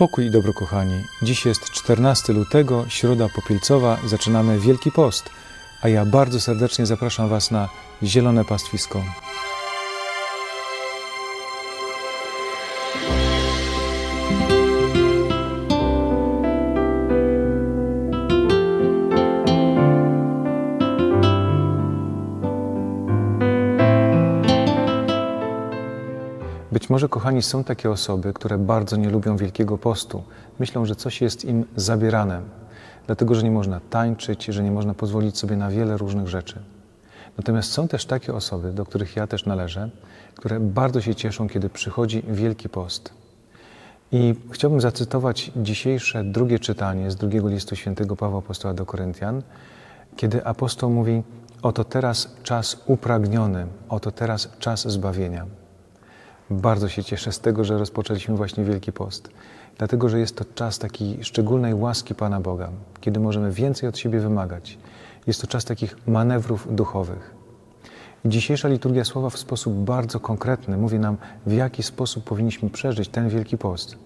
Pokój i dobro, kochani. Dziś jest 14 lutego, środa popielcowa, zaczynamy Wielki Post, a ja bardzo serdecznie zapraszam Was na Zielone Pastwisko. Być może, kochani, są takie osoby, które bardzo nie lubią Wielkiego Postu. Myślą, że coś jest im zabierane, dlatego że nie można tańczyć, że nie można pozwolić sobie na wiele różnych rzeczy. Natomiast są też takie osoby, do których ja też należę, które bardzo się cieszą, kiedy przychodzi Wielki Post. I chciałbym zacytować dzisiejsze drugie czytanie z drugiego listu świętego Pawła Apostoła do Koryntian, kiedy apostoł mówi: Oto teraz czas upragniony, oto teraz czas zbawienia. Bardzo się cieszę z tego, że rozpoczęliśmy właśnie Wielki Post, dlatego że jest to czas takiej szczególnej łaski Pana Boga, kiedy możemy więcej od siebie wymagać. Jest to czas takich manewrów duchowych. Dzisiejsza liturgia słowa w sposób bardzo konkretny mówi nam, w jaki sposób powinniśmy przeżyć ten Wielki Post.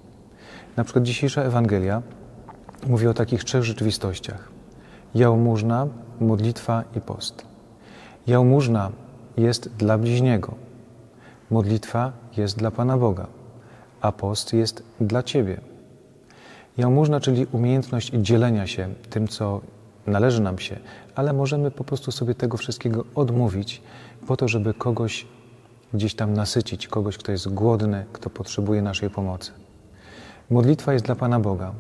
Na przykład dzisiejsza Ewangelia mówi o takich trzech rzeczywistościach. Jałmużna, modlitwa i post. Jałmużna jest dla bliźniego, Modlitwa jest dla Pana Boga, a post jest dla Ciebie. Jałmużna, czyli umiejętność dzielenia się tym, co należy nam się, ale możemy po prostu sobie tego wszystkiego odmówić, po to, żeby kogoś gdzieś tam nasycić, kogoś, kto jest głodny, kto potrzebuje naszej pomocy. Modlitwa jest dla Pana Boga,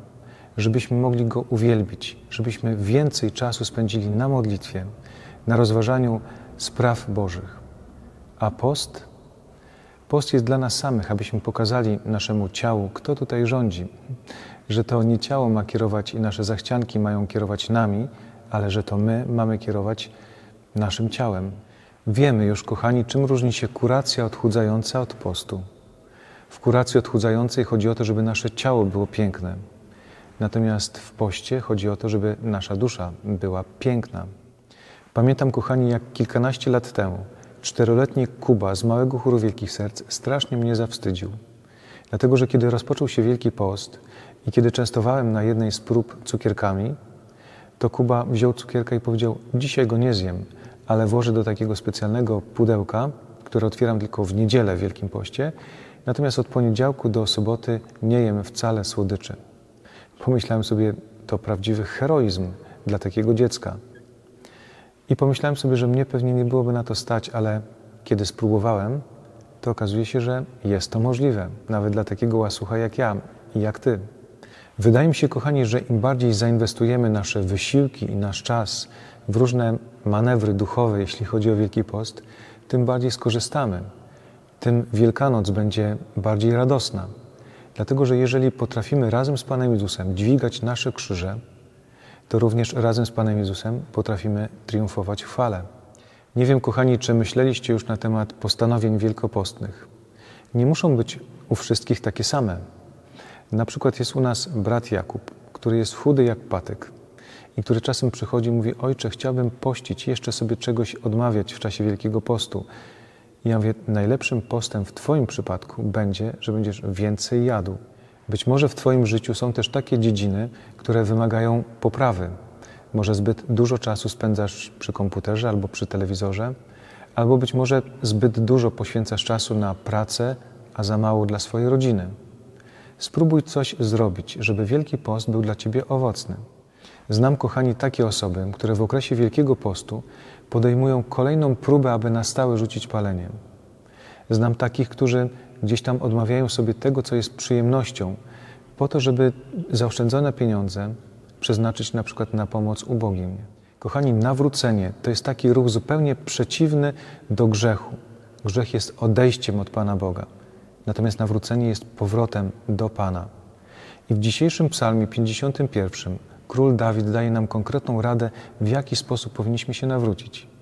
żebyśmy mogli Go uwielbić, żebyśmy więcej czasu spędzili na modlitwie, na rozważaniu spraw Bożych. A post Post jest dla nas samych, abyśmy pokazali naszemu ciału, kto tutaj rządzi. Że to nie ciało ma kierować i nasze zachcianki mają kierować nami, ale że to my mamy kierować naszym ciałem. Wiemy już, kochani, czym różni się kuracja odchudzająca od postu. W kuracji odchudzającej chodzi o to, żeby nasze ciało było piękne. Natomiast w poście chodzi o to, żeby nasza dusza była piękna. Pamiętam, kochani, jak kilkanaście lat temu czteroletni Kuba z Małego Chóru Wielkich Serc strasznie mnie zawstydził. Dlatego, że kiedy rozpoczął się Wielki Post i kiedy częstowałem na jednej z prób cukierkami, to Kuba wziął cukierka i powiedział: Dzisiaj go nie zjem, ale włożę do takiego specjalnego pudełka, które otwieram tylko w niedzielę w Wielkim Poście. Natomiast od poniedziałku do soboty nie jem wcale słodyczy. Pomyślałem sobie, to prawdziwy heroizm dla takiego dziecka. I pomyślałem sobie, że mnie pewnie nie byłoby na to stać, ale kiedy spróbowałem, to okazuje się, że jest to możliwe, nawet dla takiego łasucha jak ja i jak ty. Wydaje mi się, kochani, że im bardziej zainwestujemy nasze wysiłki i nasz czas w różne manewry duchowe, jeśli chodzi o Wielki Post, tym bardziej skorzystamy. Tym Wielkanoc będzie bardziej radosna. Dlatego, że jeżeli potrafimy razem z Panem Jezusem dźwigać nasze krzyże, to również razem z Panem Jezusem potrafimy triumfować w chwale. Nie wiem, kochani, czy myśleliście już na temat postanowień wielkopostnych. Nie muszą być u wszystkich takie same. Na przykład jest u nas brat Jakub, który jest chudy jak patyk i który czasem przychodzi i mówi: Ojcze, chciałbym pościć, jeszcze sobie czegoś odmawiać w czasie Wielkiego Postu. I ja mówię: Najlepszym postem w Twoim przypadku będzie, że będziesz więcej jadł. Być może w Twoim życiu są też takie dziedziny, które wymagają poprawy. Może zbyt dużo czasu spędzasz przy komputerze albo przy telewizorze, albo być może zbyt dużo poświęcasz czasu na pracę, a za mało dla swojej rodziny. Spróbuj coś zrobić, żeby Wielki Post był dla Ciebie owocny. Znam, kochani, takie osoby, które w okresie Wielkiego Postu podejmują kolejną próbę, aby na stałe rzucić paleniem. Znam takich, którzy gdzieś tam odmawiają sobie tego, co jest przyjemnością, po to, żeby zaoszczędzone pieniądze przeznaczyć na przykład na pomoc ubogim. Kochani, nawrócenie to jest taki ruch zupełnie przeciwny do grzechu. Grzech jest odejściem od Pana Boga, natomiast nawrócenie jest powrotem do Pana. I w dzisiejszym psalmie 51 król Dawid daje nam konkretną radę, w jaki sposób powinniśmy się nawrócić.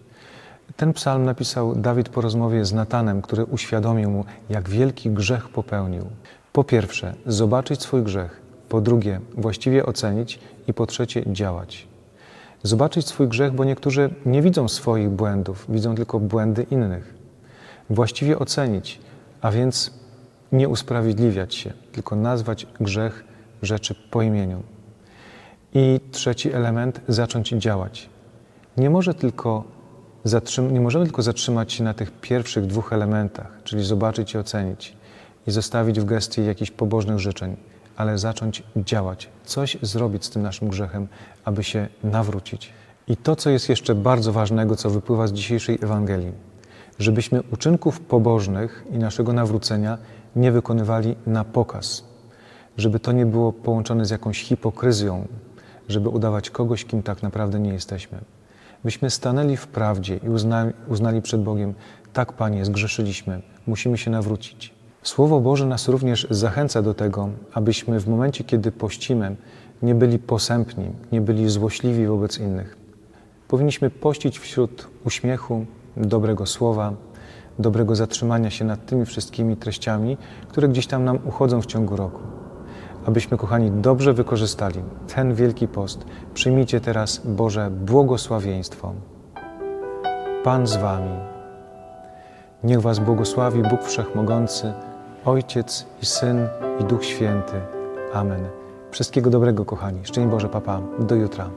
Ten psalm napisał Dawid po rozmowie z Natanem, który uświadomił mu, jak wielki grzech popełnił. Po pierwsze, zobaczyć swój grzech. Po drugie, właściwie ocenić. I po trzecie, działać. Zobaczyć swój grzech, bo niektórzy nie widzą swoich błędów, widzą tylko błędy innych. Właściwie ocenić, a więc nie usprawiedliwiać się, tylko nazwać grzech rzeczy po imieniu. I trzeci element zacząć działać. Nie, może tylko zatrzym- nie możemy tylko zatrzymać się na tych pierwszych dwóch elementach, czyli zobaczyć i ocenić i zostawić w gestii jakichś pobożnych życzeń, ale zacząć działać, coś zrobić z tym naszym grzechem, aby się nawrócić. I to, co jest jeszcze bardzo ważnego, co wypływa z dzisiejszej Ewangelii, żebyśmy uczynków pobożnych i naszego nawrócenia nie wykonywali na pokaz, żeby to nie było połączone z jakąś hipokryzją, żeby udawać kogoś, kim tak naprawdę nie jesteśmy. Byśmy stanęli w prawdzie i uznali, uznali przed Bogiem, tak Panie, zgrzeszyliśmy, musimy się nawrócić. Słowo Boże nas również zachęca do tego, abyśmy w momencie, kiedy pościmy, nie byli posępni, nie byli złośliwi wobec innych. Powinniśmy pościć wśród uśmiechu, dobrego słowa, dobrego zatrzymania się nad tymi wszystkimi treściami, które gdzieś tam nam uchodzą w ciągu roku. Abyśmy, kochani, dobrze wykorzystali ten wielki post. Przyjmijcie teraz Boże błogosławieństwo. Pan z Wami. Niech Was błogosławi Bóg Wszechmogący, Ojciec i Syn i Duch Święty. Amen. Wszystkiego dobrego, kochani. Szczęść Boże, papa. Do jutra.